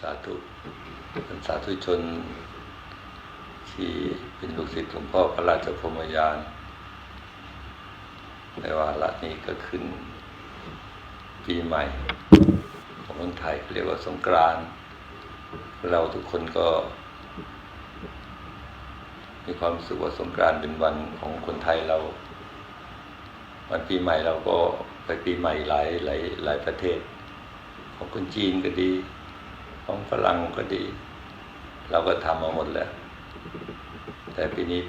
สาธุเป็นสาธุชน ที่เป็นลูกศิษย์หลวงพ่อพระราชพรมยานในวาระนี้ก็ขึ้น ปีใหม่ ของเมืองไทยเรียกว่าสงกรานต์เราทุกคนก็ มีความรู้สึกว่าสงกรานต์เป็นวันของคนไทยเรา วันปีใหม่เราก็ไปปีใหม่หลายหลายหลายประเทศ ของคนจีนก็ดี ของฝรั่งก็ดี เราก็ทำมาหมดแล้ว แต่ปีนี้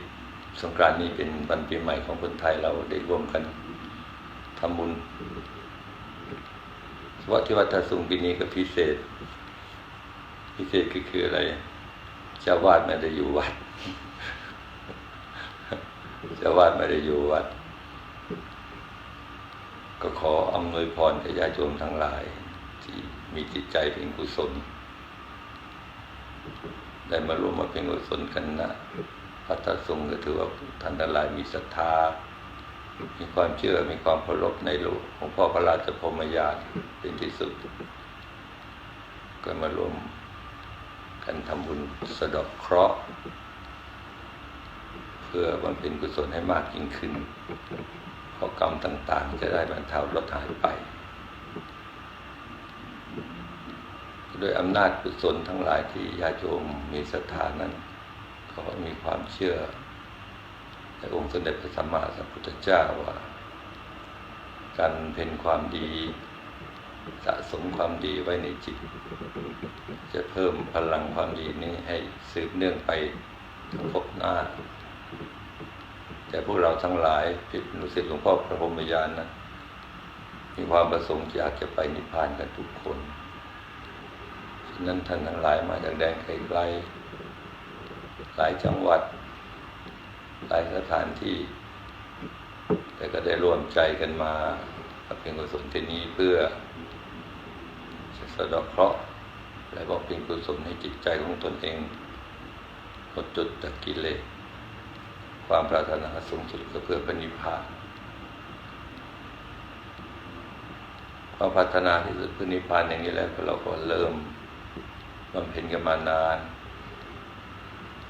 สงกรานต์นี้เป็นวันปีใหม่ของคนไทยเราได้ร่วมกันทำบุญเฉพาะที่วัดท่าสุงปีนี้ก็พิเศษ พิเศษก็คืออะไรเจ้าวาดไม่ได้อยู่วัดเจ้าวาดไม่ได้อยู่วัด ก็ขออำนวยพรกับญาติโยมทั้งหลาย ที่มีจิตใจเป็นกุศล ได้มาร่วมมาเป็นกุศลกันนะพระธสงฆ์ก็ถือว่าท่านทั้งหลายมีศรัทธา มีความเชื่อมีความเคารพในหลวงของพ่อพระราชพรมยานเป็นที่สุด ก็มารวมกันทำบุญสะดอกเคราะห์ เพื่อบำเพ็ญกุศลให้มากยิ่งขึ้นเพราะกรรมต่าง ๆ จะได้บรรเทาลดหายไป ด้วยอำนาจกุศลทั้งหลายที่ญาติโยมมีศรัทธานั้นเขาก็มีความเชื่อในองค์สมเด็จพระสัมมาสัมพุทธเจ้าว่า การเพ็ญความดีสะสมความดีไว้ในจิต จะเพิ่มพลังความดีนี้ให้สืบเนื่องไปทั้งภพหน้า แต่พวกเราทั้งหลายพิพนุสิทธิ์หลวงพ่อพระพรหมยานนะมีความประสงค์อยากจะไปนิพพานกันทุกคน นั้นท่านทั้งหลายมาจากแดนไกลๆหลายจังหวัด หลายสถานที่ แต่ก็ได้ร่วมใจกันมาเพียงกุศลที่นี้เพื่อจะสะดาะเคราะห์และบอกเป็นกุศลให้จิตใจของตนเองหมดจุดจากกิเลสความปรารถนาสูงสุดก็เพื่อปณิพานความปรารถนาที่สุดเพื่อนิพพานอย่างนี้แล้วเราก็เริ่ม บำเพ็ญกันมานาน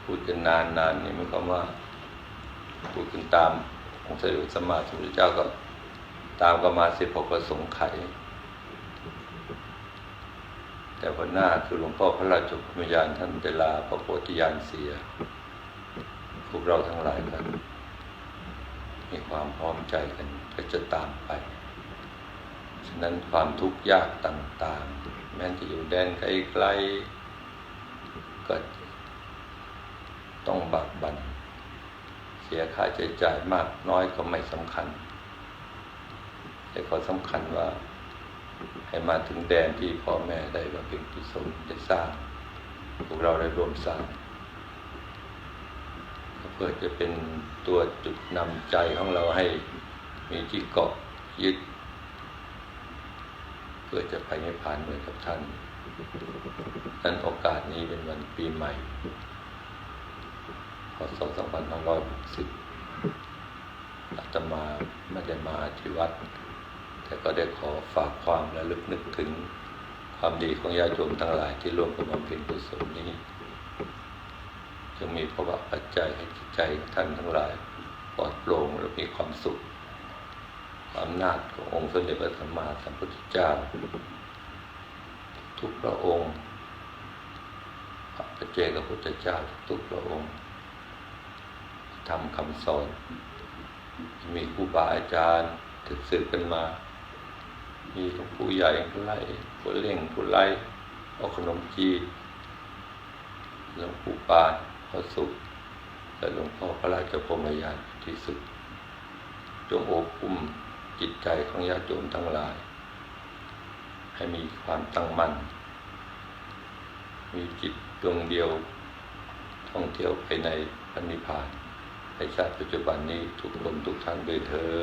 พูดกันนานนานนี่หมายความว่า พูดกันตามองค์สมเด็จสมมาสมุทรเจ้าก็ตามกันมาสิบหกประสงค์ไข แต่วันหน้าคือหลวงพ่อพระราชกุมยานท่านเวลาพระโพธิญาณเสีย พวกเราทั้งหลายกันมีความพร้อมใจกันก็จะตามไป ฉะนั้นความทุกข์ยากต่าง ๆ แม้จะอยู่แดนไกลๆก็ต้องบักบันเสียค่าใช้จ่ายมากน้อยก็ไม่สำคัญ แต่ขอสำคัญว่า ให้มาถึงแดนที่พ่อแม่ได้บำเพ็ญกุศลได้สร้างพวกเราได้รวมสร้างเพื่อจะเป็นตัวจุดนำใจของเราให้มีที่เกาะยึด เพื่อจะไปนิพพานเหมือนกับท่านนั้นโอกาสนี้เป็นวันปีใหม่พศ2560อาตมาไม่ได้มาที่วัด แต่ก็ได้ขอฝากความและลึกนึกถึงความดีของญาติโยมทั้งหลายที่ร่วมกันบำเพ็ญกุศลนี้จงมีภาวะปัจจัยให้จิตใจท่านทั้งหลายปลอดโปร่งและมีความสุข อำนาจขององค์สมเด็จพระสัมมาสัมพุทธเจ้า ทุกพระองค์พระเจ้าพุทธเจ้าทุกพระองค์ทำคำสอน มีครูบาอาจารย์ถึกสืบกันมา มีหลวงปู่ใหญ่ผู้ไล่ผู้เล่งผู้ไล่เอาขนมจีนหลวงปู่ปานพระสุขและหลวงพ่อพระราชพรมยานที่สุด จงโอบอุ้ม จิตใจของญาติโยมทั้งหลาย ให้มีความตั้งมั่น มีจิตดวงเดียวท่องเที่ยวไปในพันนิพพานในชาติปัจจุบันนี้ทุกคนทุกท่านด้วยเธอ